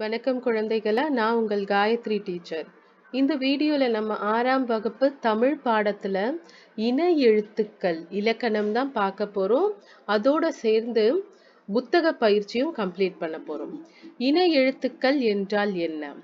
வணக்கம் குழந்தைகளா நான் உங்கள் காயத்ரி டீச்சர். இந்த வீடியோவில் நம்ம ஆறாம் வகுப்பு தமிழ் பாடத்தில் இன எழுத்துக்கள் இலக்கணம் தான் பார்க்க போகிறோம் அதோட சேர்ந்து புத்தக பயிற்சியும் கம்ப்ளீட் பண்ண போகிறோம் இன எழுத்துக்கள் என்றால் என்ன?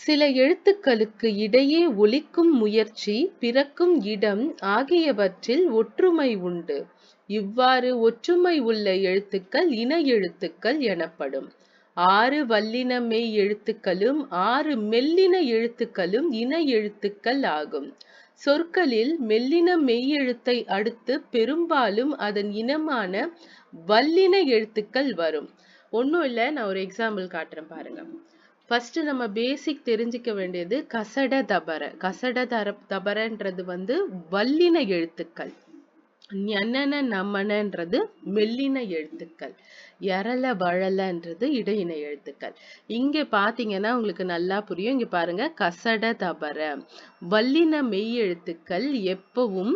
சில எழுத்துக்களுக்கு இடையே ஒலிக்கும் முயற்சி பிறக்கும் இடம் ஆகியவற்றில் ஒற்றுமை உண்டு. இவ்வாறு ஒற்றுமை உள்ள எழுத்துக்கள் இன எழுத்துக்கள் எனப்படும். ஆறு வல்லின மெய் எழுத்துக்களும் ஆறு மெல்லின எழுத்துக்களும் இன எழுத்துக்கள் ஆகும். சொற்களில் மெல்லின மெய் எழுத்தை அடுத்து பெரும்பாலும் அதன் இனமான வல்லின எழுத்துக்கள் வரும். ஒன்றும் இல்லை நான் ஒரு எக்ஸாம்பிள் காட்டுறேன் பாருங்க. ஃபர்ஸ்ட் நம்ம பேசிக் தெரிஞ்சுக்க வேண்டியது கசட தபர. கசட தர தபரன்றது வந்து வல்லின எழுத்துக்கள். ஞனன நமனன்றது மெல்லின எழுத்துக்கள். எரல வழலன்றது இடையின எழுத்துக்கள். இங்க பாத்தீங்கன்னா உங்களுக்கு நல்லா புரியும். இங்க பாருங்க கசட தபர. வல்லின மெய் எழுத்துக்கள் எப்பவும்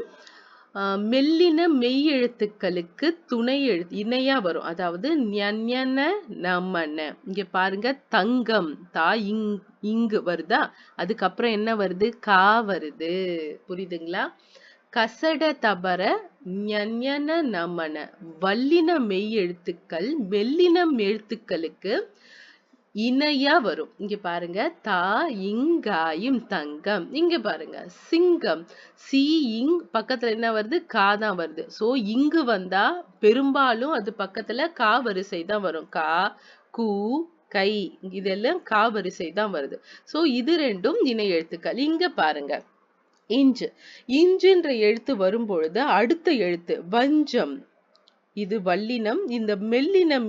ஆஹ் மெல்லின மெய் எழுத்துக்களுக்கு துணை எழுத்து இணையா வரும். அதாவது ஞன நமன. இங்க பாருங்க தங்கம் தா இங் இங்கு வருதா? அதுக்கப்புறம் என்ன வருது? கா வருது. புரியுதுங்களா? கசட தபர ஞன நமன. வல்லின மெய் எழுத்துக்கள் மெல்லினம் எழுத்துக்களுக்கு இணையா வரும். இங்க பாருங்க தா இங்காயும் தங்கம். இங்க பாருங்க சிங்கம் சி இங் பக்கத்துல என்ன வருது? கா தான் வருது. சோ இங்கு வந்தா பெரும்பாலும் அது பக்கத்துல கா வரிசை தான் வரும். கா கூ கை. இதெல்லாம் கா வரிசை தான் வருது. சோ இது ரெண்டும் இணை எழுத்துக்கள். இங்க பாருங்க இஞ்சு. இஞ்சுன்ற எழுத்து வரும்பொழுது அடுத்த எழுத்து வஞ்சம். இது வல்லினம். இந்த மெல்லினம்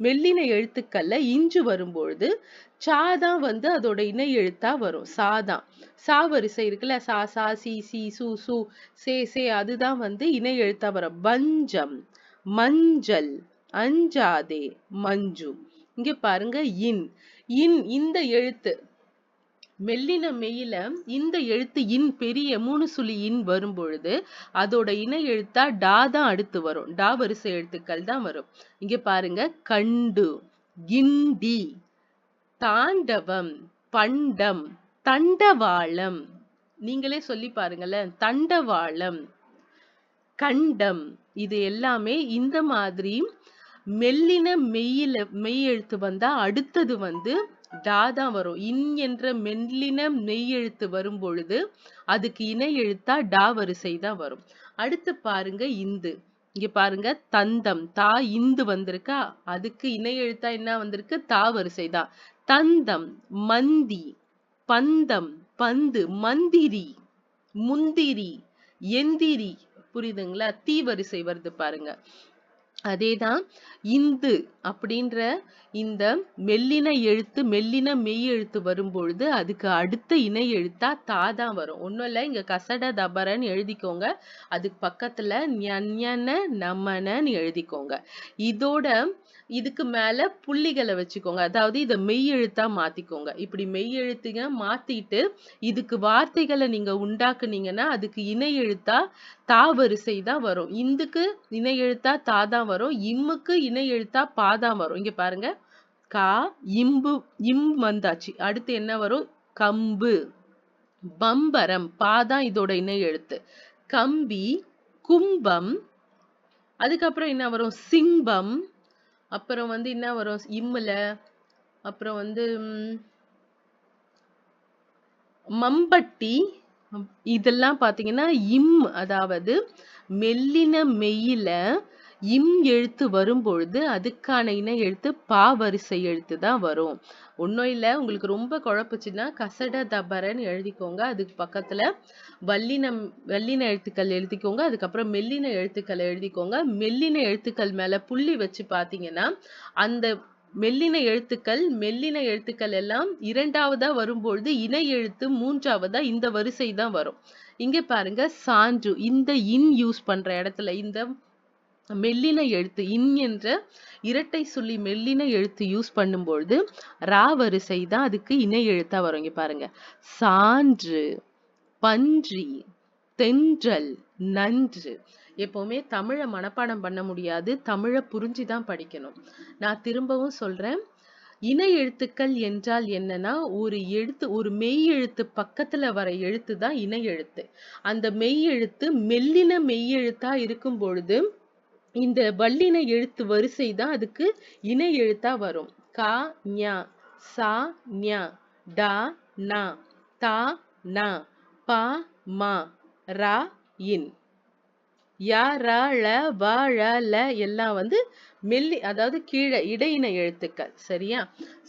மெல்லின எழுத்துக்கள்ல இஞ்சு வரும்பொழுது சா வந்து அதோட இணை எழுத்தா வரும். சாதா சா வரிசை இருக்குல்ல? சா சா சி சி சு சு சே சே அதுதான் வந்து இணை எழுத்தா வரும். பஞ்சம் மஞ்சள். அஞ்சாதே. மஞ்சு. இங்க பாருங்க இன். இன் இந்த எழுத்து மெல்லின மெயில இந்த எழுத்து இன் பெரிய மூணு சுழி இன் வரும் பொழுது அதோட இணை எழுத்தா டா தான் அடுத்து வரும். டா வரிசை எழுத்துக்கள் தான் வரும். இங்க பாருங்க. கண்டு கிண்டி தாண்டவம் பண்டம் தண்டவாளம். நீங்களே சொல்லி பாருங்களேன். தண்டவாளம் கண்டம் இது எல்லாமே இந்த மாதிரி மெல்லின மெய்யில மெய் எழுத்து வந்தா அடுத்தது வந்து டா தான் வரும். இன் என்ற மெல்லின மெய் எழுத்து வரும் பொழுது அதுக்கு இணை எழுத்தா டா வரிசை தான் வரும். அடுத்து பாருங்க இந்து. இங்க பாருங்க தந்தம். தா இந்து வந்திருக்கா? அதுக்கு இணை எழுத்தா என்ன வந்திருக்கு? தா வரிசை தான். தந்தம் மந்தி பந்தம் பந்து மந்திரி முந்திரி எந்திரி. புரியுதுங்களா? தீ வரிசை வருது பாருங்க. அதேதான் இந்து அப்படின்ற இந்த மெல்லின எழுத்து மெல்லின மெய் எழுத்து வரும்பொழுது அதுக்கு அடுத்த இணை எழுத்தா தா தான் வரும். ஒன்றும் இல்லை இங்க கசட தபரன்னு எழுதிக்கோங்க. அதுக்கு பக்கத்துல ஞன நமனன்னு எழுதிக்கோங்க. இதோட இதுக்கு மேல புள்ளிகளை வச்சுக்கோங்க. அதாவது இதை மெய் எழுத்தா மாத்திக்கோங்க. இப்படி மெய் எழுத்துங்க மாத்திட்டு இதுக்கு வார்த்தைகளை நீங்க உண்டாக்குனீங்கன்னா அதுக்கு இணை எழுத்தா தா வரிசை தான் வரும். இந்துக்கு இணை எழுத்தா தா தான் வரும். இம்முக்கு இணை எழுத்தா பா தான் வரும். இங்க பாருங்க. கா இம்பு இம் வந்தாச்சு. அடுத்து என்ன வரும்? கம்பு. பம்பரம். பா தான் இதோட இணை எழுத்து. கம்பி கும்பம். அதுக்கப்புறம் என்ன வரும்? சிம்பம். அப்புறம் வந்து என்ன வரும்? இம்முல. அப்புறம் வந்து மம்பட்டி. இதெல்லாம் பாத்தீங்கன்னா இம் அதாவது மெல்லின மெய்யில இம் எழுத்து வரும்பொழுது அதுக்கான இணை எழுத்து பா வரிசை எழுத்து தான் வரும். ஒன்றும் இல்லை உங்களுக்கு ரொம்ப குழப்புச்சுன்னா கசட தபரன்னு எழுதிக்கோங்க. அதுக்கு பக்கத்துல வல்லினம் வல்லின எழுத்துக்கள் எழுதிக்கோங்க. அதுக்கப்புறம் மெல்லின எழுத்துக்கள் எழுதிக்கோங்க. மெல்லின எழுத்துக்கள் மேல புள்ளி வச்சு பாத்தீங்கன்னா அந்த மெல்லின எழுத்துக்கள் மெல்லின எழுத்துக்கள் எல்லாம் இரண்டாவதா வரும்பொழுது இணை எழுத்து மூன்றாவதா இந்த வரிசை தான் வரும். இங்க பாருங்க சான்று இந்த இன் யூஸ் பண்ற இடத்துல இந்த மெல்லின எழுத்து இன் என்ற இரட்டை சொல்லி மெல்லின எழுத்து யூஸ் பண்ணும்பொழுது ரா வரிசை தான் அதுக்கு இணை எழுத்தா வரும். இங்க பாருங்க. சான்று பன்றி தென்றல் நன்று. எப்பவுமே தமிழை மனப்பாடம் பண்ண முடியாது. தமிழை புரிஞ்சுதான் படிக்கணும். நான் திரும்பவும் சொல்றேன். இணை எழுத்துக்கள் என்றால் என்னன்னா ஒரு எழுத்து ஒரு மெய் எழுத்து பக்கத்துல வர எழுத்து தான் இணை எழுத்து. அந்த மெய் எழுத்து மெல்லின மெய் எழுத்தா இருக்கும் பொழுது இந்த வல்லின எழுத்து வரிசை தான் அதுக்கு இணை எழுத்தா வரும். கா ஞா சா ஞா டா நா தா நா பா மா ரா இன். யா ரா ள வ ழ ல எல்லாம் வந்து மெல்லி அதாவது கீழே இடையின எழுத்துக்கள் சரியா?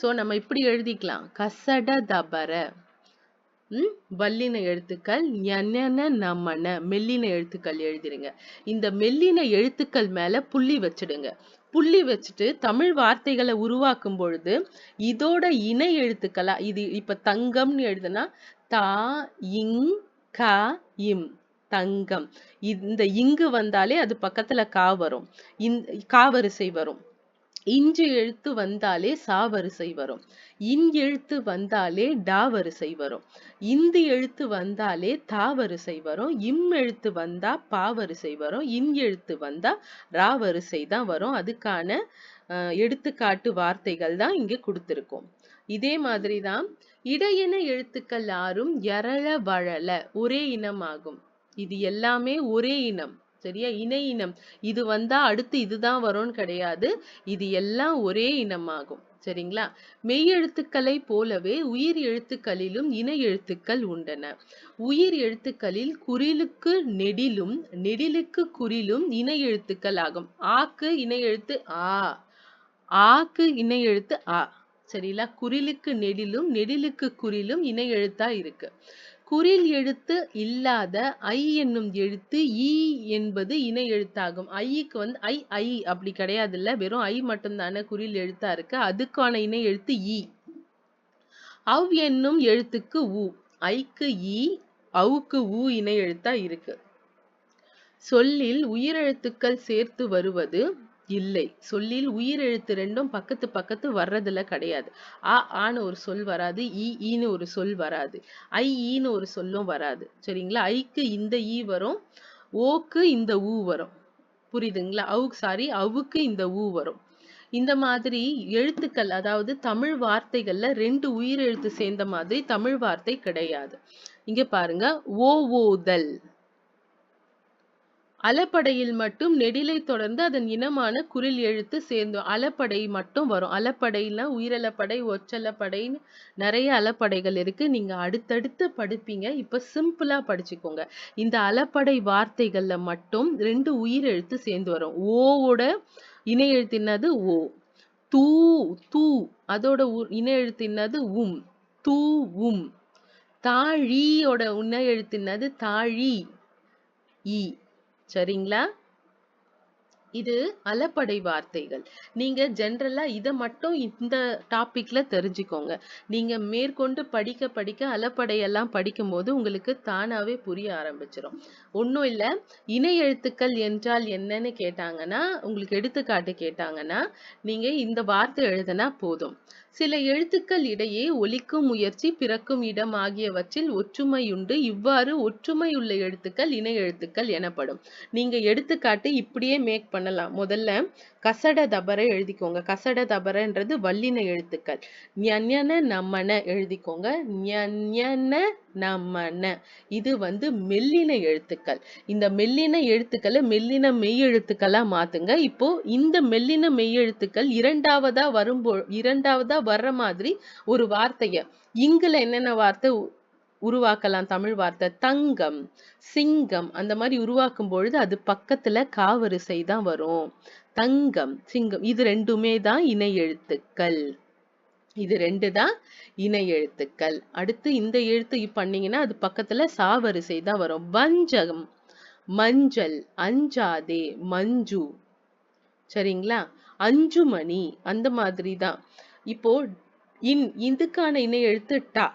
சோ நம்ம இப்படி எழுதிக்கலாம். கசட தபர. வல்லின எழுத்துக்கள் ஞன நமன மெல்லின எழுத்துக்கள் எழுதிருங்க. இந்த மெல்லின எழுத்துக்கள் மேல புள்ளி வச்சிடுங்க. புள்ளி வச்சுட்டு தமிழ் வார்த்தைகளை உருவாக்கும் பொழுது இதோட இணை எழுத்துக்களா இது இப்ப தங்கம்னு எழுதுனா தா இங் க இம் தங்கம். இந்த இங்கு வந்தாலே அது பக்கத்துல கா வரும். இந்த கா வரிசை வரும். இஞ்சு எழுத்து வந்தாலே சா வரிசை வரும். இன் எழுத்து வந்தாலே டா வரிசை வரும். இந்து எழுத்து வந்தாலே தா வரிசை வரும். இம் எழுத்து வந்தா பா வரிசை வரும். இன் எழுத்து வந்தா ரா வரிசை தான் வரும். அதுக்கான அஹ், எடுத்துக்காட்டு வார்த்தைகள் தான் இங்க கொடுத்துருக்கோம். இதே மாதிரி தான் இடையின எழுத்துக்கள் ஆறும் எரள வழல ஒரே இனமாகும். இது எல்லாமே ஒரே இனம். சரியா? இணை இனம். இது வந்தா அடுத்து இதுதான் வரும்னு கிடையாது. இது எல்லாம் ஒரே இனமாகும். சரிங்களா? மெய் எழுத்துக்களை போலவே உயிர் எழுத்துக்களிலும் இணை எழுத்துக்கள் உண்டன. உயிர் எழுத்துக்களில் குறிலுக்கு நெடிலும் நெடிலுக்கு குறிலும் இணை எழுத்துக்கள் ஆகும். ஆக்கு இணை எழுத்து ஆ. ஆக்கு இணை எழுத்து ஆ. சரிங்களா? குறிலுக்கு நெடிலும் நெடிலுக்கு குறிலும் இணை எழுத்தா இருக்கு. குறில் எழுத்து இல்லாத ஐ என்னும் எழுத்து ஈ என்பது இணை எழுத்தாகும். ஐக்கு வந்து ஐ ஐ அப்படி கிடையாது இல்லை வெறும் ஐ மட்டும்தானே குறில் எழுத்தா இருக்கு. அதுக்கான இணை எழுத்து ஈ. அவ் என்னும் எழுத்துக்கு ஊ ஐக்கு ஈ அவுக்கு ஊ இணை எழுத்தா இருக்கு. சொல்லில் உயிரெழுத்துக்கள் சேர்த்து வருவது இல்லை. சொல்லில் உயிர் எழுத்து ரெண்டும் பக்கத்து பக்கத்து வர்றதுல கிடையாது. ஆ ஆன்னு ஒரு சொல் வராது இ ஈன்னு ஒரு சொல் வராது. ஐ ஈன்னு ஒரு சொல்லும் வராது. சரிங்களா? ஐக்கு இந்த ஈ வரும் ஓக்கு இந்த ஊ வரும். புரியுதுங்களா? அவு சாரி அவுக்கு இந்த ஊ வரும். இந்த மாதிரி எழுத்துக்கள் அதாவது தமிழ் வார்த்தைகள்ல ரெண்டு உயிர் எழுத்து சேர்ந்த மாதிரி தமிழ் வார்த்தை கிடையாது. இங்க பாருங்க ஓ ஓதல் அலப்படையில் மட்டும் நெடிலை தொடர்ந்து அதன் இனமான குறில் எழுத்து சேர்ந்து அலப்படை மட்டும் வரும். அலப்படைனா உயிரலப்படை ஒற்றலப்படைன்னு நிறைய அலப்படைகள் இருக்கு. நீங்க அடுத்தடுத்து படிப்பீங்க. இப்ப சிம்பிளா படிச்சுக்கோங்க. இந்த அலப்படை வார்த்தைகள்ல மட்டும் ரெண்டு உயிர் எழுத்து சேர்ந்து வரும். ஓவோட இணை எழுத்து என்னது? ஓ. தூ தூ. அதோட உ- இணை எழுத்து என்னது? உம். தூ உம். தாழியோட உன்ன எழுத்து என்னது? தாழி ஈ. சரிங்களா? இது அலப்படை வார்த்தைகள். நீங்க ஜென்ரலா இத மட்டும் இந்த டாபிக்ல தெரிஞ்சுக்கோங்க. நீங்க மேற்கொண்டு படிக்க படிக்க அலப்படை எல்லாம் படிக்கும்போது உங்களுக்கு தானாவே புரிய ஆரம்பிச்சிடும் ஒன்றும் இல்ல இணை எழுத்துக்கள் என்றால் என்னன்னு கேட்டாங்கன்னா உங்களுக்கு எடுத்துக்காட்டு கேட்டாங்கன்னா நீங்க இந்த வார்த்தை எழுதுனா போதும். சில எழுத்துக்கள் இடையே ஒலிக்கும் முயற்சி பிறக்கும் இடம் ஆகியவற்றில் ஒற்றுமையுண்டு. இவ்வாறு ஒற்றுமையுள்ள எழுத்துக்கள் இணை எழுத்துக்கள் எனப்படும். நீங்க எடுத்துக்காட்டு இப்படியே மேக் பண்ணலாம். முதல்ல கசட தபர எழுதிக்கோங்க. கசட தபரன்றது வல்லின எழுத்துக்கள். ஞன நமன எழுதிக்கோங்க. ஞன நமன. இது வந்து மெல்லின எழுத்துக்கள். இந்த மெல்லின எழுத்துக்களை மெல்லின மெய் எழுத்துக்களா மாத்துங்க. இப்போ இந்த மெல்லின மெய் எழுத்துக்கள் இரண்டாவதா வரும்போ இரண்டாவதா வர்ற மாதிரி ஒரு வார்த்தைய இங்குல என்னென்ன வார்த்தை உருவாக்கலாம்? தமிழ் வார்த்தை தங்கம் சிங்கம் அந்த மாதிரி உருவாக்கும் பொழுது அது பக்கத்துல காவரிசை தான் வரும். தங்கம் சிங்கம் இது ரெண்டுமே தான் இணை எழுத்துக்கள். இது ரெண்டு தான் இணை எழுத்துக்கள். அடுத்து இந்த எழுத்து பண்ணீங்கன்னா அது பக்கத்துல சாவரிசை தான் வரும். வஞ்சகம் மஞ்சள் அஞ்சாதே மஞ்சு. சரிங்களா? அஞ்சுமணி அந்த மாதிரி தான். இப்போ இன் இதுக்கான இணை எழுத்து டா.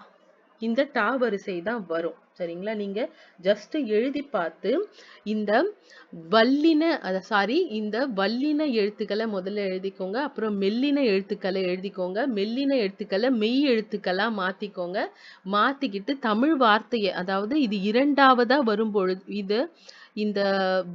இந்த டா வரிசை தான் வரும். சரிங்களா? நீங்க ஜஸ்ட் எழுதி பார்த்து இந்த வல்லின அத சாரி இந்த வல்லின எழுத்துக்களை முதல்ல எழுதிக்கோங்க. அப்புறம் மெல்லின எழுத்துக்களை எழுதிக்கோங்க. மெல்லின எழுத்துக்களை மெய் எழுத்துக்களா மாத்திக்கோங்க. மாத்திக்கிட்டு தமிழ் வார்த்தையை அதாவது இது இரண்டாவதா வரும்பொழுது இது இந்த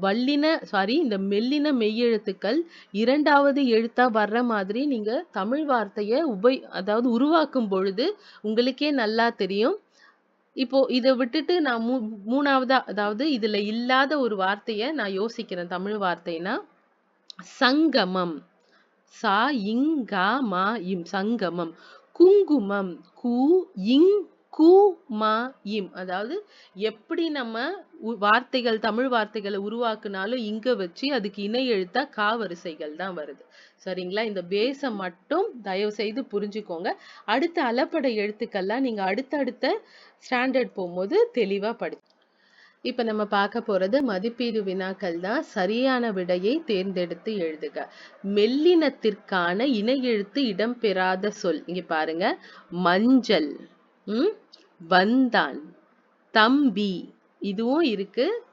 வல்லின சாரி இந்த மெல்லின மெய்யெழுத்துக்கள் இரண்டாவது எழுத்தா வர்ற மாதிரி நீங்க தமிழ் வார்த்தையை உபய் அதாவது உருவாக்கும் பொழுது உங்களுக்கே நல்லா தெரியும். இப்போ இத விட்டுட்டு நான் மூ மூணாவதா அதாவது இதுல இல்லாத ஒரு வார்த்தைய நான் யோசிக்கிறேன் தமிழ் வார்த்தைனா சங்கமம். சா இங் கா மா இம் சங்கமம். குங்குமம் கு இங் கு மா இம். அதாவது எப்படி நம்ம வார்த்தைகள் தமிழ் வார்த்தைகளை உருவாக்குனாலும் இங்க வச்சு அதுக்கு இணை எழுத்தா கா வரிசைகள் தான் வருது. சரிங்களா? இந்த பேஸை மட்டும் தயவு செய்து புரிஞ்சுக்கோங்க. அடுத்த அலப்படை எழுத்துக்கள்லாம் நீங்க அடுத்தடுத்த ஸ்டாண்டர்ட் போகும்போது தெளிவா படி இப்ப நம்ம பார்க்க போறது மதிப்பீடு வினாக்கள் தான் சரியான விடையை தேர்ந்தெடுத்து எழுதுக. மெல்லினத்திற்கான இணை எழுத்து இடம்பெறாத சொல். இங்க பாருங்க. மஞ்சள். ம்? வந்தான். தம்பி. இதுவும் இருக்கு.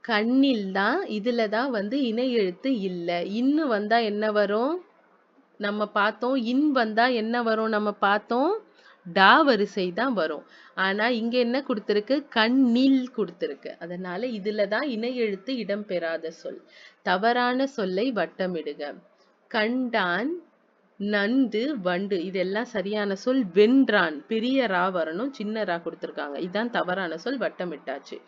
கண்ணில் தான் இதுல தான் வந்து இணை எழுத்து இல்ல. இன்னு வந்தா என்ன வரும்? நம்ம பார்த்தோம். இன் வந்தா என்ன வரும்? நம்ம பார்த்தோம். டா வரிசை தான் வரும். ஆனா இங்க என்ன கொடுத்துருக்கு? கண்ணில் கொடுத்துருக்கு. அதனால இதுல தான் இணை எழுத்து இடம்பெறாத சொல். தவறான சொல்லை வட்டமிடுக. கண்டான் நண்டு வண்டு இதெல்லாம் சரியான சொல் வென்றான். பெரிய ரா வரணும் சின்ன ரா கொடுத்துருக்காங்க. இதான் தவறான சொல் வட்டமிட்டாச்சு.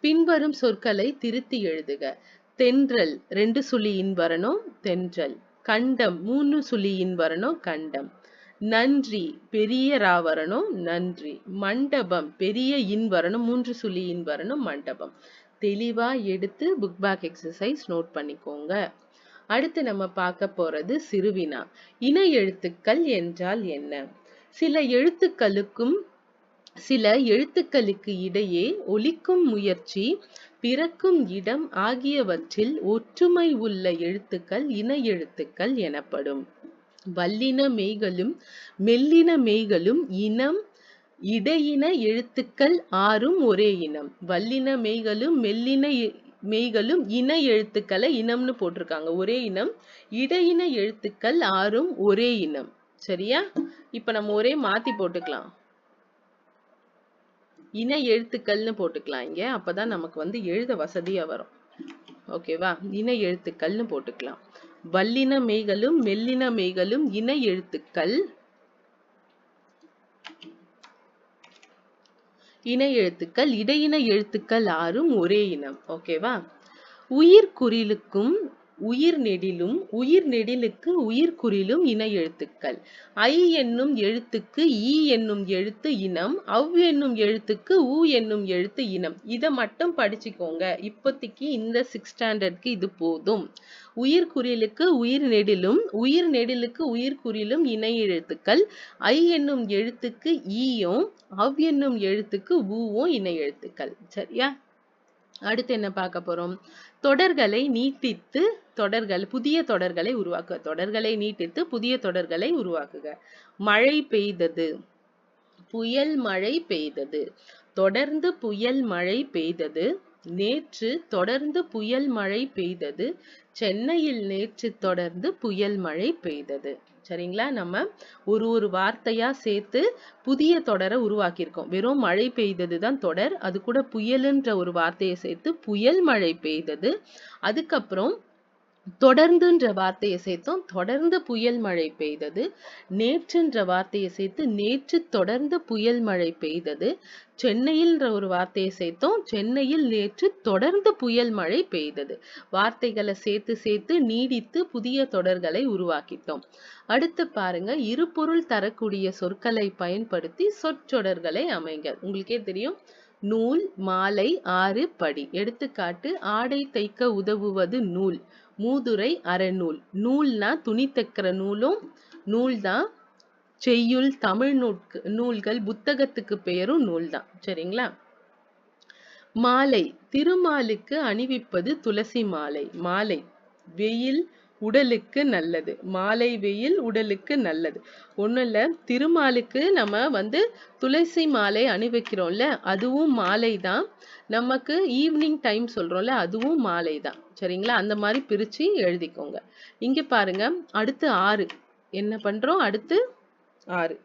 பின்வரும் சொற்களை திருத்தி எழுதுக. தென்றல் ரெண்டு சுழியின் வரணும் தென்றல். கண்டம் மூணு சுழியின் வரணும் கண்டம். நன்றி பெரிய ரா வரணும் நன்றி. மண்டபம் பெரிய இன் வரணும் மூன்று சுழியின் வரணும் மண்டபம். தெளிவா எடுத்து புக் பேக் எக்ஸசைஸ் நோட் பண்ணிக்கோங்க. அடுத்து நம்ம பார்க்க போறது சிறுவினா. இணை எழுத்துக்கள் என்றால் என்ன? சில எழுத்துக்களுக்கும் சில எழுத்துக்களுக்கு இடையே ஒலிக்கும் முயற்சி பிறக்கும் இடம் ஆகியவற்றில் ஒற்றுமை உள்ள எழுத்துக்கள் இணை எழுத்துக்கள் எனப்படும். வல்லின மெய்களும் மெல்லின மெய்களும் இனம் இடையின எழுத்துக்கள் ஆறும் ஒரே இனம். வல்லின மெய்களும் மெல்லின மெய்களும் இன எழுத்துக்களை இனம்னு போட்டிருக்காங்க. ஒரே இனம் இடையின எழுத்துக்கள் ஆறும் ஒரே இனம். சரியா? இப்ப நம்ம ஒரே மாத்தி போட்டுக்கலாம். இன எழுத்துக்கள்னு போட்டுக்கலாம் இங்க. அப்பதான் நமக்கு வந்து எழுத வசதியா வரும். ஓகேவா இன எழுத்துக்கள்னு போட்டுக்கலாம். வல்லின மெய்களும் மெல்லின மெய்களும் இன எழுத்துக்கள். இன எழுத்துக்கள் இடையின எழுத்துக்கள் ஆறும் ஒரே இனம். ஓகேவா உயிர் குறிலுக்கும் உயிர் நெடிலும் உயிர் நெடிலுக்கு உயிர் குறிலும் இன எழுத்துக்கள். ஐ என்னும் எழுத்துக்கு ஈ என்னும் எழுத்து இனம் அவ் என்னும் எழுத்துக்கு ஊ என்னும் எழுத்து இனம். இதை மட்டும் படிச்சுக்கோங்க. இப்போதைக்கு இந்த சிக்ஸ் ஸ்டாண்டர்ட்க்கு இது போதும். உயிர் குறிலுக்கு உயிர் நெடிலும் உயிர் நெடிலுக்கு உயிர் குறிலும் இணை எழுத்துக்கள். ஐ என்னும் எழுத்துக்கு ஈயும் அவ் என்னும் எழுத்துக்கு ஊவும் இணை எழுத்துக்கள். சரியா? அடுத்து என்ன பார்க்க போறோம்? தொடர்களை நீட்டித்து தொடர்கள் புதிய தொடர்களை உருவாக்குக. தொடர்களை நீட்டித்து புதிய தொடர்களை உருவாக்குக. மழை பெய்தது. புயல் மழை பெய்தது. தொடர்ந்து புயல் மழை பெய்தது. நேற்று தொடர்ந்து புயல் மழை பெய்தது. சென்னையில் நேற்று தொடர்ந்து புயல் மழை பெய்தது. சரிங்களா? நம்ம ஒரு ஒரு வார்த்தையா சேர்த்து புதிய தொடரை உருவாக்கியிருக்கோம். வெறும் மழை பெய்தது தான் தொடர் அது கூட புயலுன்ற ஒரு வார்த்தையை சேர்த்து புயல் மழை பெய்தது. அதுக்கப்புறம் தொடர்ந்துன்ற வார்த்தையை சேர்த்தோம். தொடர்ந்து புயல் மழை பெய்தது. நேற்றுன்ற வார்த்தையை சேர்த்து நேற்று தொடர்ந்து புயல் மழை பெய்தது. சென்னையில்ன்ற ஒரு வார்த்தையை சேர்த்தோம். சென்னையில் நேற்று தொடர்ந்து புயல் மழை பெய்தது. வார்த்தைகளை சேர்த்து சேர்த்து நீடித்து புதிய தொடர்களை உருவாக்கிட்டோம். அடுத்து பாருங்க இருபொருள் தரக்கூடிய சொற்களை பயன்படுத்தி சொற்றொடர்களை அமைங்க உங்களுக்கே தெரியும். நூல் மாலை ஆறு படி. எடுத்துக்காட்டு ஆடை தைக்க உதவுவது நூல். மூதுரை அறநூல். நூல்னா துணி தைக்கிற நூலும் நூல் தான் செய்யுள் தமிழ் நூற்கு நூல்கள் புத்தகத்துக்கு பெயரும் நூல் தான் சரிங்களா? மாலை. திருமாலுக்கு அணிவிப்பது துளசி மாலை. மாலை. வெயில் உடலுக்கு நல்லது. மாலை வெயில் உடலுக்கு நல்லது. ஒண்ணும் இல்ல. திருமாலுக்கு நம்ம வந்து துளசி மாலை அணிவிக்கிறோம்ல அதுவும் மாலை தான் நமக்கு ஈவினிங் டைம் சொல்றோம்ல அதுவும் மாலை தான் சரிங்களா? அந்த மாதிரி பிரிச்சு எழுதிக்கோங்க. இங்க பாருங்க அடுத்து ஆறு. என்ன பண்றோம்? அடுத்து ஆறு.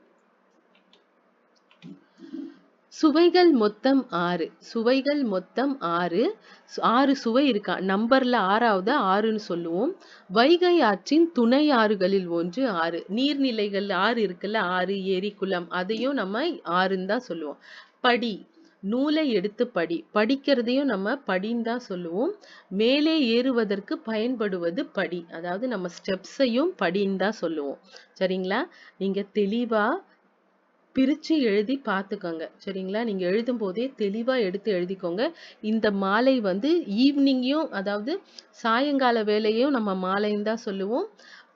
சுவைகள் மொத்தம் ஆறு. சுவைகள் மொத்தம் ஆறு. ஆறு சுவை இருக்கா? நம்பர்ல ஆறாவது ஆறுன்னு சொல்லுவோம். வைகை ஆற்றின் துணை ஆறுகளில் ஒன்று ஆறு. நீர்நிலைகள் ஆறு இருக்குல்ல? ஆறு ஏரி குளம். அதையும் நம்ம ஆறுன்னு தான் சொல்லுவோம். படி. நூலை எடுத்து படி படிக்கிறதையும் நம்ம படின்னு தான் சொல்லுவோம். மேலே ஏறுவதற்கு பயன்படுவது படி அதாவது நம்ம ஸ்டெப்ஸையும் படின்னு தான் சொல்லுவோம். சரிங்களா? நீங்க தெளிவா பிரிச்சு எழுதி பார்த்துக்கோங்க. சரிங்களா? நீங்க எழுதும் போதே தெளிவா எடுத்து எழுதிக்கோங்க. இந்த மாலை வந்து ஈவினிங்கையும் அதாவது சாயங்கால வேலையும் நம்ம மாலைன்னு தான் சொல்லுவோம்.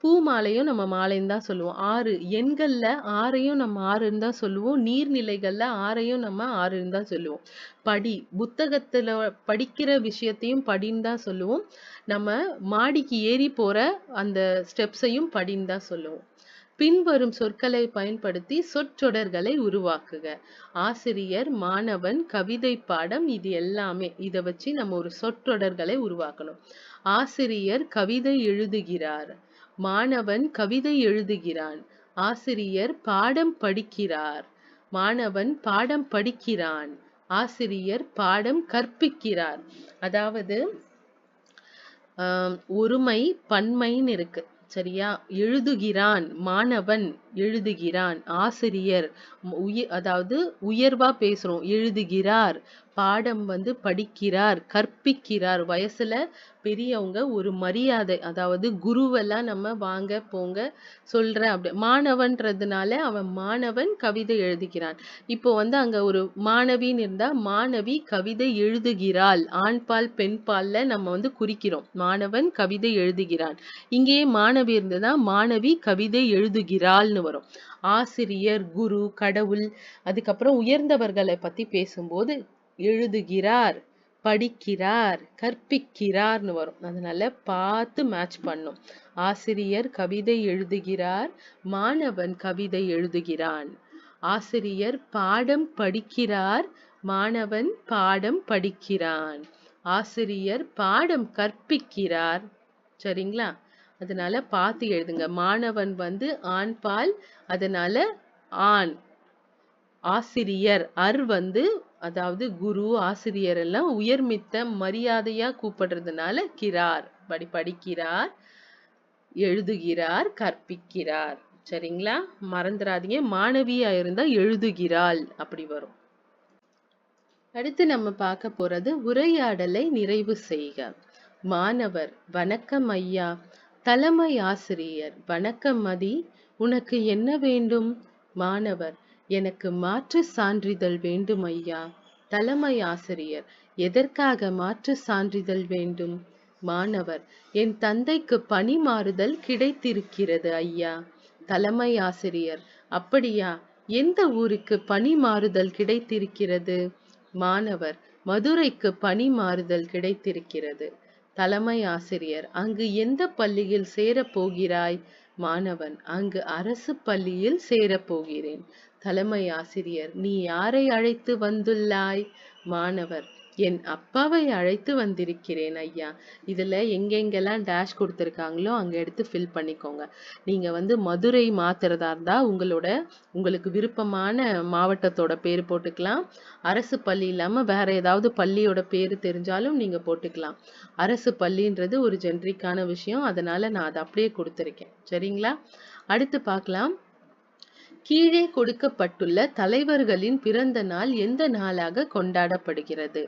பூ மாலையும் நம்ம மாலைன்னு தான் சொல்லுவோம். ஆறு எண்கள்ல ஆறையும் நம்ம ஆறுன்னு தான் சொல்லுவோம். நீர்நிலைகள்ல ஆறையும் நம்ம ஆறுன்னு தான் சொல்லுவோம். படி புத்தகத்துல படிக்கிற விஷயத்தையும் படின்னு தான் சொல்லுவோம். நம்ம மாடிக்கு ஏறி போற அந்த ஸ்டெப்ஸையும் படின்னு தான் சொல்லுவோம். பின்வரும் சொற்களை பயன்படுத்தி சொற்றொடர்களை உருவாக்குக. ஆசிரியர் மாணவன் கவிதை பாடம் இது எல்லாமே. இதை வச்சு நம்ம ஒரு சொற்றொடர்களை உருவாக்கணும். ஆசிரியர் கவிதை எழுதுகிறார். மாணவன் கவிதை எழுதுகிறான். ஆசிரியர் பாடம் படிக்கிறார். மாணவன் பாடம் படிக்கிறான். ஆசிரியர் பாடம் கற்பிக்கிறார். அதாவது ஒருமை பன்மைன்னு இருக்கு. சரியா? எழுதுகிறான். மாணவன் எழுதுகிறான். ஆசிரியர் உய அதாவது உயர்வா பேசுறோம். எழுதுகிறார் பாடம் வந்து படிக்கிறார் கற்பிக்கிறார். வயசுல பெரியவங்க ஒரு மரியாதை அதாவது குருவெல்லாம் நம்ம வாங்க போங்க சொல்ற அப்படி. மாணவன்றதுனால அவன் மாணவன் கவிதை எழுதுகிறான். இப்போ வந்து அங்க ஒரு மாணவின்னு இருந்தா மாணவி கவிதை எழுதுகிறாள். ஆண்பால் பெண்பால்ல நம்ம வந்து குறிக்கிறோம். மாணவன் கவிதை எழுதுகிறான். இங்கேயே மாணவி இருந்ததுன்னா மாணவி கவிதை எழுதுகிறாள்னு வரும். ஆசிரியர் குரு கடவுள் அதுக்கப்புறம் உயர்ந்தவர்களை பத்தி பேசும்போது எழுதுகிறார் படிக்கிறார் கற்பிக்கிறார்னு வரும். அதனால பார்த்து மேட்ச் பண்ணும். ஆசிரியர் கவிதை எழுதுகிறார் மாணவன் கவிதை எழுதுகிறான். ஆசிரியர் பாடம் படிக்கிறார் மாணவன் பாடம் படிக்கிறான். ஆசிரியர் பாடம் கற்பிக்கிறார். சரிங்களா? அதனால பார்த்து எழுதுங்க. மாணவன் வந்து ஆண் பால் அதனால ஆண். ஆசிரியர் அர் வந்து அதாவது குரு ஆசிரியர் எல்லாம் உயர்மித்த மரியாதையா கூப்பிடுறதுனால கிரார். படி படிக்கிறார் எழுதுகிறார் கற்பிக்கிறார். சரிங்களா? மறந்துடாதீங்க மாணவியா இருந்தா எழுதுகிறாள். அப்படி வரும். அடுத்து நம்ம பார்க்க போறது உரையாடலை நிறைவு செய்க. மாணவர் வணக்கம் ஐயா. தலைமை ஆசிரியர் வணக்கம் மதி உனக்கு என்ன வேண்டும்? மாணவர் எனக்கு மாற்று சான்றிதழ் வேண்டும் ஐயா. தலைமை ஆசிரியர் எதற்காக மாற்று சான்றிதழ் வேண்டும்? மாணவர் என் தந்தைக்கு பணி மாறுதல் கிடைத்திருக்கிறது ஐயா. தலைமை ஆசிரியர் அப்படியா? எந்த ஊருக்கு பணி மாறுதல் கிடைத்திருக்கிறது? மாணவர் மதுரைக்கு பணி மாறுதல் கிடைத்திருக்கிறது. தலைமை ஆசிரியர் அங்கு எந்த பள்ளியில் சேரப் போகிறாய் மாணவன் அங்கு அரசு பள்ளியில் சேரப் போகிறேன் தலைமை ஆசிரியர் நீ யாரை அழைத்து வந்துள்ளாய்? மாணவர் என் அப்பாவை அழைத்து வந்திருக்கிறேன் ஐயா. இதுல எங்கெங்கெல்லாம் டேஷ் கொடுத்துருக்காங்களோ அங்க எடுத்து ஃபில் பண்ணிக்கோங்க. நீங்க வந்து மதுரை மாத்துறதா இருந்தால் உங்களோட உங்களுக்கு விருப்பமான மாவட்டத்தோட பேர் போட்டுக்கலாம். அரசு பள்ளி இல்லாமல் வேற ஏதாவது பள்ளியோட பேர் தெரிஞ்சாலும் நீங்க போட்டுக்கலாம். அரசு பள்ளின்றது ஒரு ஜென்ரிக்கான விஷயம். அதனால நான் அதை அப்படியே கொடுத்துருக்கேன். சரிங்களா? அடுத்து பார்க்கலாம். கீழே கொடுக்கப்பட்டுள்ள தலைவர்களின் பிறந்த நாள் எந்த நாளாக கொண்டாடப்படுகிறது?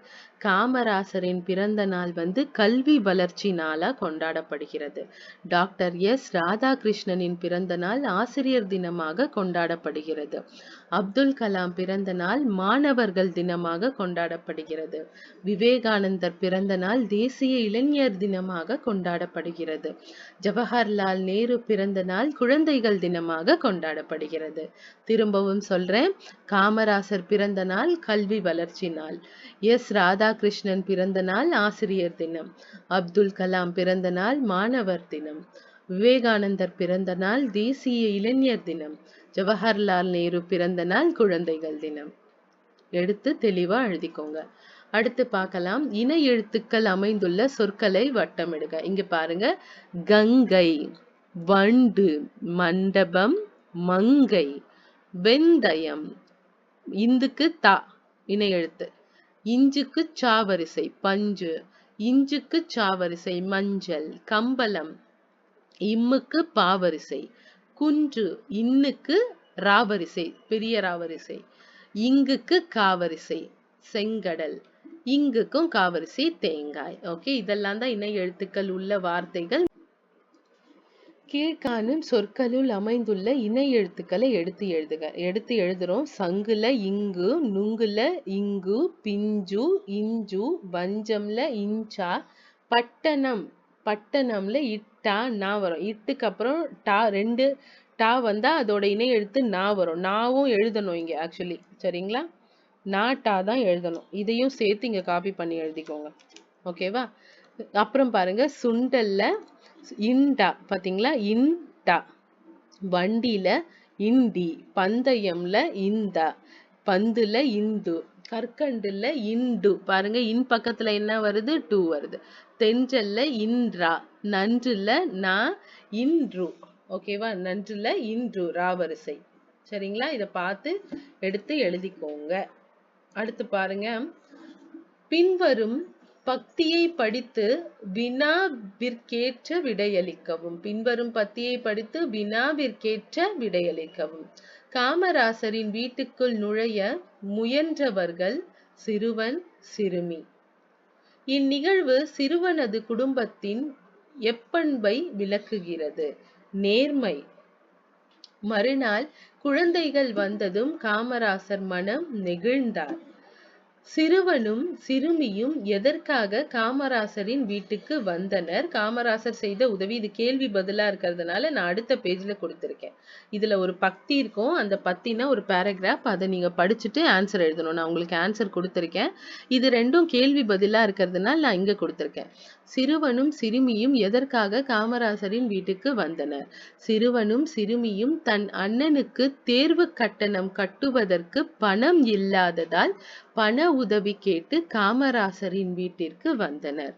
காமராசரின் பிறந்த நாள் வந்து கல்வி வளர்ச்சி நாளா கொண்டாடப்படுகிறது. Doctor S. ராதாகிருஷ்ணனின் பிறந்த நாள் ஆசிரியர் தினமாக கொண்டாடப்படுகிறது. அப்துல் கலாம் பிறந்த நாள் மாணவர்கள் தினமாக கொண்டாடப்படுகிறது. விவேகானந்தர் பிறந்த நாள் தேசிய இளைஞர் தினமாக கொண்டாடப்படுகிறது. ஜவஹர்லால் நேரு பிறந்த நாள் குழந்தைகள் தினமாக கொண்டாடப்படுகிறது. திரும்பவும் சொல்றேன் காமராசர் பிறந்த நாள் கல்வி வளர்ச்சி நாள். எஸ். ராதாகிருஷ்ணன் பிறந்த நாள் ஆசிரியர் தினம். அப்துல் கலாம் பிறந்த நாள் மாணவர் தினம். விவேகானந்தர் பிறந்த நாள் தேசிய இளைஞர் தினம். ஜவஹர்லால் நேரு பிறந்த நாள் குழந்தைகள் தினம். எடுத்து தெளிவா எழுதிக்கோங்க. அடுத்து பார்க்கலாம். இன எழுத்துக்கள் அமைந்துள்ள சொற்களை வட்டமிடுக. இங்க பாருங்க. கங்கை வண்டு மண்டபம் மங்கை வெந்தயம் இந்துக்கு தா இணை எழுத்து. இஞ்சுக்கு சாவரிசை பஞ்சு. இஞ்சுக்கு சாவரிசை மஞ்சள் கம்பளம் இம்முக்கு பாவரிசை குன்று இன்னுக்கு ராவரிசை பெரிய ராவரிசை இங்குக்கு காவரிசை செங்கடல் இங்குக்கும் காவரிசை தேங்காய். ஓகே இதெல்லாம் தான் இணை எழுத்துக்கள் உள்ள வார்த்தைகள். கீழ்காணும் சொற்களுள் அமைந்துள்ள இணை எழுத்துக்களை எடுத்து எழுதுக எடுத்து எழுதுறோம். சங்குல இங்கு நுங்குல இங்கு பிஞ்சு இஞ்சு வஞ்சம்ல இஞ்சா பட்டணம் பட்டணம்ல இட்டா நா வரும். இட்டுக்கு அப்புறம் டா ரெண்டு டா வந்தா அதோட இணை எழுத்து நா வரும். நாவும் எழுதணும் இங்க ஆக்சுவலி சரிங்களா? நா டா தான் எழுதணும். இதையும் சேர்த்து இங்க காப்பி பண்ணி எழுதிக்கோங்க. ஓகேவா அப்புறம் பாருங்க சுண்டல்ல இன்டா பாத்தீங்களா? இன்டா வண்டியில இண்டி பந்தயம்ல இந்தா பந்துல இந்து. கற்கண்டுல இண்டு. பாருங்க இன் பக்கத்துல என்ன வருது? டூ வருது. தென்றல்ல இன்றா நன்றுல நா இன்று. ஓகேவா? நன்றுல இன்று ராவரிசை சரிங்களா? இத பார்த்து எடுத்து எழுதிக்கோங்க. அடுத்து பாருங்க. பின்வரும் பக்தியை படித்து வினாவிற்கேற்ற விடையளிக்கவும். பின்வரும் பத்தியை படித்து வினாவிற்கேற்ற விடையளிக்கவும். காமராசரின் வீட்டுக்குள் நுழைய முயன்றவர்கள் சிறுவன் சிறுமி. இந்நிகழ்வு சிறுவனது குடும்பத்தின் எப்பண்பை விளக்குகிறது. நேர்மை. மறுநாள் குழந்தைகள் வந்ததும் காமராசர் மனம் நெகிழ்ந்தார். சிறுவனும் சிறுமியும் எதற்காக காமராசரின் வீட்டுக்கு வந்தனர்? காமராசர் செய்த உதவி இது கேள்வி பதிலா இருக்கிறதுனால நான் அடுத்த பேஜ்ல கொடுத்துருக்கேன். இதுல ஒரு பக்தி இருக்கும். அந்த பத்தினா ஒரு பேராகிராஃப் அதை நீங்க படிச்சுட்டு ஆன்சர் எழுதணும். நான் உங்களுக்கு ஆன்சர் கொடுத்துருக்கேன். இது ரெண்டும் கேள்வி பதிலா இருக்கிறதுனால நான் இங்க கொடுத்துருக்கேன். சிறுவனும் சிறுமியும் எதற்காக காமராசரின் வீட்டுக்கு வந்தனர்? சிறுவனும் சிறுமியும் தன் அண்ணனுக்கு தேர்வு கட்டணம் கட்டுவதற்கு பணம் இல்லாததால் பண உதவி கேட்டு காமராசரின் வீட்டிற்கு வந்தனர்.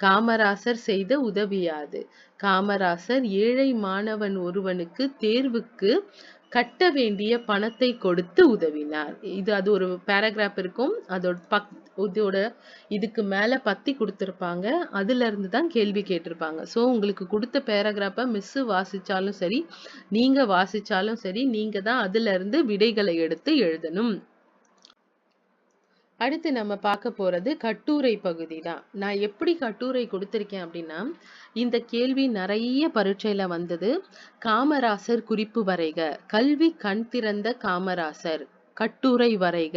காமராசர் செய்த உதவியாது காமராசர் ஏழை மாணவன் ஒருவனுக்கு தேர்வுக்கு கட்ட வேண்டிய பணத்தை கொடுத்து உதவினார். இது அது ஒரு பேராகிராஃப் இருக்கும். அதோட பக் இதோட இதுக்கு மேல பத்தி கொடுத்துருப்பாங்க. அதுல இருந்து தான் கேள்வி கேட்டிருப்பாங்க. சோ உங்களுக்கு கொடுத்த பேராகிராஃபை மிஸ் வாசிச்சாலும் சரி நீங்க வாசிச்சாலும் சரி நீங்க தான் அதுல இருந்து விடைகளை எடுத்து எழுதணும். அடுத்து நம்ம பார்க்க போறது கட்டுரை பகுதி தான். நான் எப்படி கட்டுரை கொடுத்திருக்கேன் அப்படின்னா இந்த கேள்வி நிறைய பரீட்சையில வந்தது. காமராசர் குறிப்பு வரைக. கல்வி கண் திறந்த காமராசர். கட்டுரை வரைக.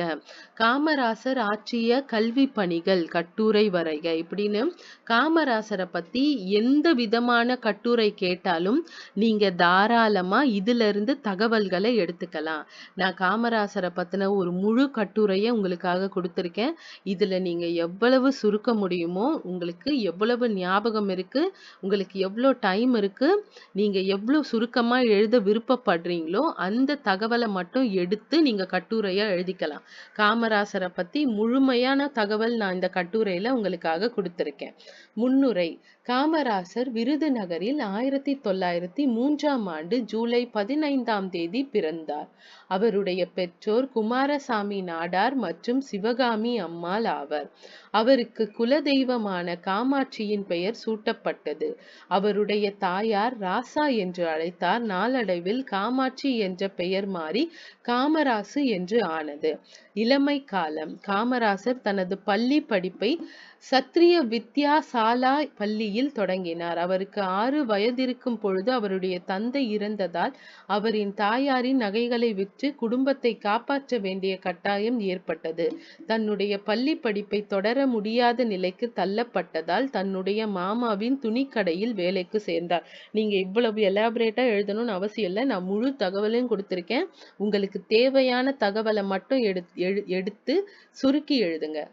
காமராசர் ஆற்றிய கல்வி பணிகள் கட்டுரை வரைக. இப்படின்னு காமராசரை பத்தி எந்த விதமான கட்டுரை கேட்டாலும் நீங்க தாராளமா இதுல இருந்து தகவல்களை எடுத்துக்கலாம். நான் காமராசரை பத்தின ஒரு முழு கட்டுரையை உங்களுக்காக கொடுத்துருக்கேன். இதுல நீங்க எவ்வளவு சுருக்க முடியுமோ உங்களுக்கு எவ்வளவு ஞாபகம் இருக்கு உங்களுக்கு எவ்வளோ டைம் இருக்கு நீங்க எவ்வளவு சுருக்கமா எழுத விருப்பப்படுறீங்களோ அந்த தகவலை மட்டும் எடுத்து நீங்க கட்டுரையா எழுதிக்கலாம். காமராசரை பத்தி முழுமையான தகவல் நான் இந்த கட்டுரையில உங்களுக்காக கொடுத்திருக்கேன். முன்னுரை காமராசர் விருதுநகரில் ஆயிரத்தி தொள்ளாயிரத்தி மூன்றாம் ஆண்டு ஜூலை பதினைந்தாம் தேதி பிறந்தார். அவருடைய பெற்றோர் குமாரசாமி நாடார் மற்றும் சிவகாமி அம்மாள் ஆவர். அவருக்கு குலதெய்வமான காமாட்சியின் பெயர் சூட்டப்பட்டது. அவருடைய தாயார் ராசா என்று அழைத்தார். நாளடைவில் காமாட்சி என்ற பெயர் மாறி காமராசு என்று என்று ஆனது. இளமை காலம். காமராசர் தனது பள்ளி படிப்பை சத்திரிய வித்யாசாலா பள்ளியில் தொடங்கினார். அவருக்கு ஆறு வயதிருக்கும் பொழுது அவருடைய தந்தை இறந்ததால் அவரின் தாயாரின் நகைகளை விற்று குடும்பத்தை காப்பாற்ற வேண்டிய கட்டாயம் ஏற்பட்டது. தன்னுடைய பள்ளி படிப்பை தொடர முடியாத நிலைக்கு தள்ளப்பட்டதால் தன்னுடைய மாமாவின் துணிக்கடையில் வேலைக்கு சேர்ந்தார். நீங்க இவ்வளவு எலாபரேட்டா எழுதணும்னு அவசியம் இல்லை. நான் முழு தகவலையும் கொடுத்திருக்கேன். உங்களுக்கு தேவையான தகவலை மட்டும் எடு எழு- எடுத்து சுருக்கி எழுதுங்க.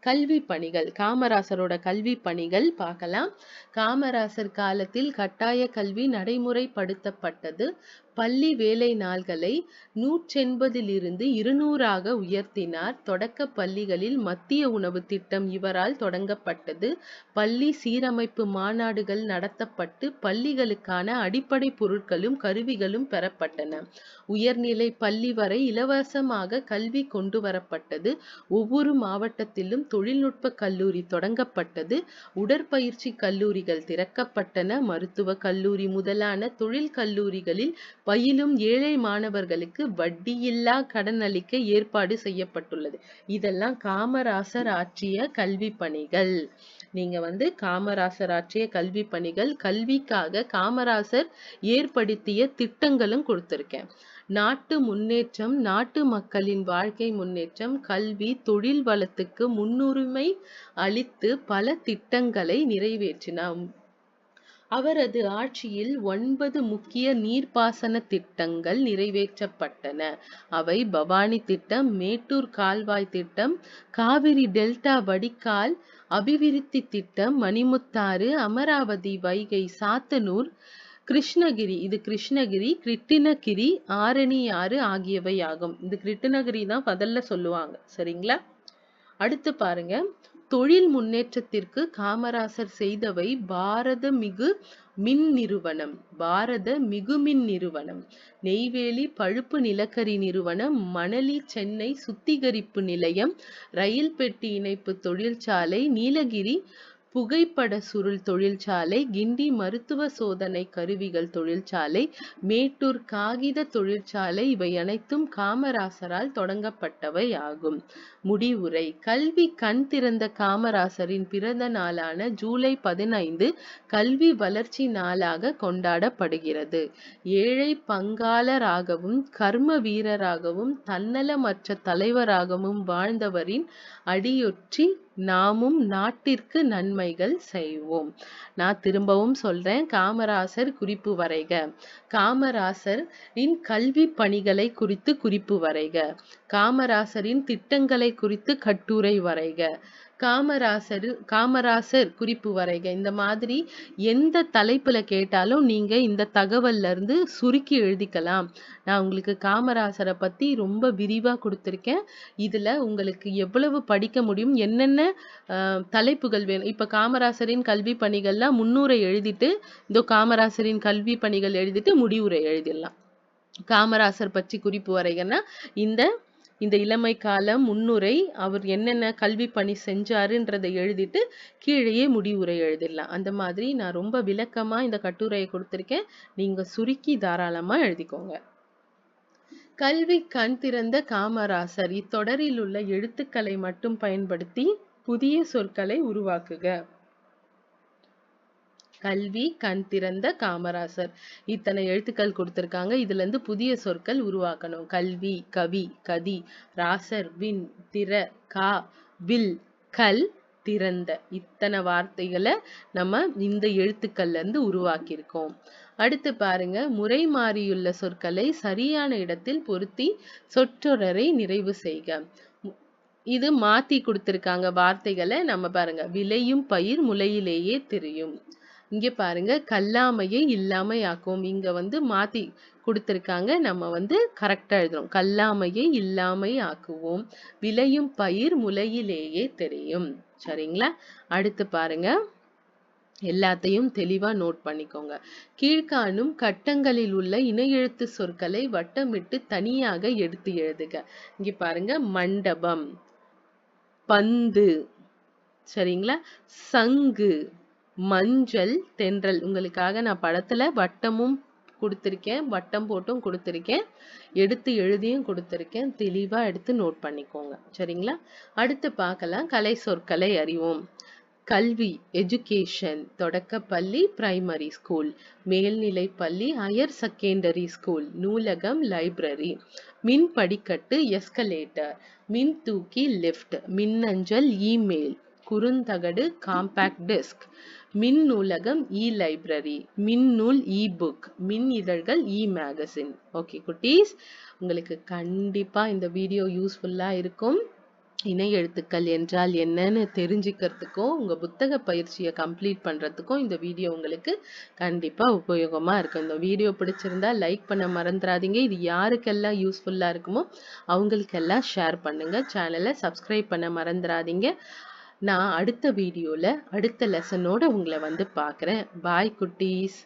கல்வி பணிகள் காமராசரோட கல்வி பணிகள் பார்க்கலாம். காமராசர் காலத்தில் கட்டாய கல்வி நடைமுறைப்படுத்தப்பட்டது. பள்ளி வேலை நாள்களை நூற்றெண்பதிலிருந்து இருநூறாக உயர்த்தினார். தொடக்க பள்ளிகளில் மத்திய உணவு திட்டம் இவரால் தொடங்கப்பட்டது. பள்ளி சீரமைப்பு மாநாடுகள் நடத்தப்பட்டு பள்ளிகளுக்கான அடிப்படை பொருட்களும் கருவிகளும் பெறப்பட்டன. உயர்நிலை பள்ளி வரை இலவசமாக கல்வி கொண்டு வரப்பட்டது. ஒவ்வொரு மாவட்டத்திலும் தொழில்நுட்ப கல்லூரி தொடங்கப்பட்டது. உடற்பயிற்சி கல்லூரிகள் திறக்கப்பட்டன. மருத்துவ கல்லூரி முதலான தொழில் கல்லூரிகளில் பயிலும் ஏழை மாணவர்களுக்கு வட்டியில்லா கடன் அளிக்க ஏற்பாடு செய்யப்பட்டுள்ளது. இதெல்லாம் காமராசர் ஆற்றிய கல்வி பணிகள். நீங்க வந்து காமராசர் ஆற்றிய கல்வி பணிகள் கல்விக்காக காமராசர் ஏற்படுத்திய திட்டங்களும் கொடுத்திருக்கேன். நாட்டு முன்னேற்றம் நாட்டு மக்களின் வாழ்க்கை முன்னேற்றம் கல்வி தொழில் வளத்துக்கு முன்னுரிமை அளித்து பல திட்டங்களை நிறைவேற்றினார் அவரது ஆட்சியில் ஒன்பது முக்கிய நீர்ப்பாசன திட்டங்கள் நிறைவேற்றப்பட்டன. அவை பவானி திட்டம் மேட்டூர் கால்வாய் திட்டம் காவிரி டெல்டா வடிகால் அபிவிருத்தி திட்டம் மணிமுத்தாறு அமராவதி வைகை சாத்தனூர் கிருஷ்ணகிரி இது கிருஷ்ணகிரி கிருட்டிணகிரி ஆரணியாறு ஆகியவை ஆகும். இது கிருட்டிணகிரி தான் முதல்ல சொல்லுவாங்க. சரிங்களா? அடுத்து பாருங்க. தொழில் முன்னேற்றத்திற்கு காமராசர் செய்தவை பாரத மிகு மின் நிறுவனம் பாரத மிகுமின் நிறுவனம். நெய்வேலி பழுப்பு நிலக்கரி நிறுவனம் மணலி சென்னை சுத்திகரிப்பு நிலையம் ரயில் பெட்டி இணைப்பு தொழிற்சாலை நீலகிரி புகைப்பட சுருள் தொழிற்சாலை கிண்டி மருத்துவ சோதனை கருவிகள் தொழிற்சாலை மேட்டூர் காகித தொழிற்சாலை இவை அனைத்தும் காமராசரால் தொடங்கப்பட்டவை ஆகும். முடிவுரை. கல்வி கண் திறந்த காமராசரின் பிறந்த நாளான ஜூலை பதினைந்து கல்வி வளர்ச்சி நாளாக கொண்டாடப்படுகிறது. ஏழை பங்காளராகவும் கர்ம வீரராகவும் தன்னலமற்ற தலைவராகவும் வாழ்ந்தவரின் அடியொற்றி நாமும் நாட்டிற்கு நன்மைகள் செய்வோம். நான் திரும்பவும் சொல்றேன் காமராசர் குறிப்பு வரைக. காமராசரின் கல்வி பணிகளை குறித்து குறிப்பு வரைக. காமராசரின் திட்டங்களை குறித்து கட்டுரை வரைக. காமராசர் காமராசர் குறிப்பு வரைக. இந்த மாதிரி எந்த தலைப்புல கேட்டாலும் நீங்க இந்த தகவல்ல இருந்து சுருக்கி எழுதிக்கலாம். நான் உங்களுக்கு காமராசரை பத்தி ரொம்ப விரிவா கொடுத்துருக்கேன். இதுல உங்களுக்கு எவ்வளவு படிக்க முடியும் என்னென்ன தலைப்புகள் வேணும். இப்ப காமராசரின் கல்வி பணிகள்லாம் முன்னூரை எழுதிட்டு இந்த காமராசரின் கல்வி பணிகள் எழுதிட்டு முடிவுரை எழுதிடலாம். காமராசர் பற்றி குறிப்பு வரைகன்னா இந்த இந்த இளமை காலம் முன்னுரை அவர் என்னென்ன கல்வி பணி செஞ்சாருன்றதை எழுதிட்டு கீழேயே முடிவுரை எழுதிடலாம். அந்த மாதிரி நான் ரொம்ப விளக்கமா இந்த கட்டுரையை கொடுத்துருக்கேன். நீங்க சுருக்கி தாராளமா எழுதிக்கோங்க. கல்வி கண் திறந்த காமராசர் இத்தொடரில் உள்ள எழுத்துக்களை மட்டும் பயன்படுத்தி புதிய சொற்களை உருவாக்குக. கல்வி கண் திறந்த காமராசர். இத்தனை எழுத்துக்கள் கொடுத்துருக்காங்க. இதுல இருந்து புதிய சொற்கள் உருவாக்கணும். கல்வி கவி கதி ராசர் வின் திற கா வில் கல் திறந்த. இத்தனை வார்த்தைகளை நம்ம இந்த எழுத்துக்கள்ல இருந்து உருவாக்கியிருக்கோம். அடுத்து பாருங்க. முறை மாறியுள்ள சொற்களை சரியான இடத்தில் பொருத்தி சொற்றொடரை நிறைவு செய்க. இது மாத்தி கொடுத்திருக்காங்க வார்த்தைகளை. நம்ம பாருங்க. விளையும் பயிர் முளையிலேயே தெரியும். இங்க பாருங்க கல்லாமையை இல்லாமையாக்கும். இங்க வந்து மாத்தி கொடுத்துருக்காங்க. நம்ம வந்து கரெக்டா எழுதுறோம். கல்லாமையை இல்லாமை ஆக்குவோம் விளையும் பயிர் முளையிலேயே தெரியும். சரிங்களா? அடுத்து பாருங்க. எல்லாத்தையும் தெளிவா நோட் பண்ணிக்கோங்க. கீழ்காணும் கட்டங்களில் உள்ள இணையெழுத்து சொற்களை வட்டமிட்டு தனியாக எடுத்து எழுதுக. இங்க பாருங்க மண்டபம் பந்து. சரிங்களா? சங்கு. மஞ்சள் தென்றல். உங்களுக்காக நான் படத்துல வட்டமும் கொடுத்துருக்கேன். வட்டம் போட்டும் கொடுத்துருக்கேன். எடுத்து எழுதியும் கொடுத்துருக்கேன். தெளிவா எடுத்து நோட் பண்ணிக்கோங்க. சரிங்களா? அடுத்து பார்க்கலாம். கலை சொற்களை அறிவோம். கல்வி எஜுகேஷன் தொடக்கப்பள்ளி பிரைமரி ஸ்கூல் மேல்நிலை பள்ளி ஹையர் செகண்டரி ஸ்கூல் நூலகம் லைப்ரரி மின் படிக்கட்டு எஸ்கலேட்டர் மின் தூக்கி லிஃப்ட் மின்னஞ்சல் இமெயில் குறுந்தகடு காம்பேக்ட் டிஸ்க் மின் நூலகம் இ லைப்ரரி மின் நூல் இ புக் மின் இதழ்கள் இ மேகசின் ஓகே குட்டீஸ் உங்களுக்கு கண்டிப்பா இந்த வீடியோ யூஸ்ஃபுல்லா இருக்கும். இணை எழுத்துக்கள் என்றால் என்னன்னு தெரிஞ்சுக்கிறதுக்கும் உங்கள் புத்தக பயிற்சியை கம்ப்ளீட் பண்ணுறதுக்கும் இந்த வீடியோ உங்களுக்கு கண்டிப்பாக உபயோகமாக இருக்கும். இந்த வீடியோ பிடிச்சிருந்தா லைக் பண்ண மறந்துடாதீங்க. இது யாருக்கெல்லாம் யூஸ்ஃபுல்லாக இருக்குமோ அவங்களுக்கெல்லாம் ஷேர் பண்ணுங்கள் சேனலை சப்ஸ்கிரைப் பண்ண மறந்துடாதீங்க. நான் அடுத்த வீடியோவில் அடுத்த லெசனோட உங்களை வந்து பார்க்குறேன். பாய் குட்டீஸ்.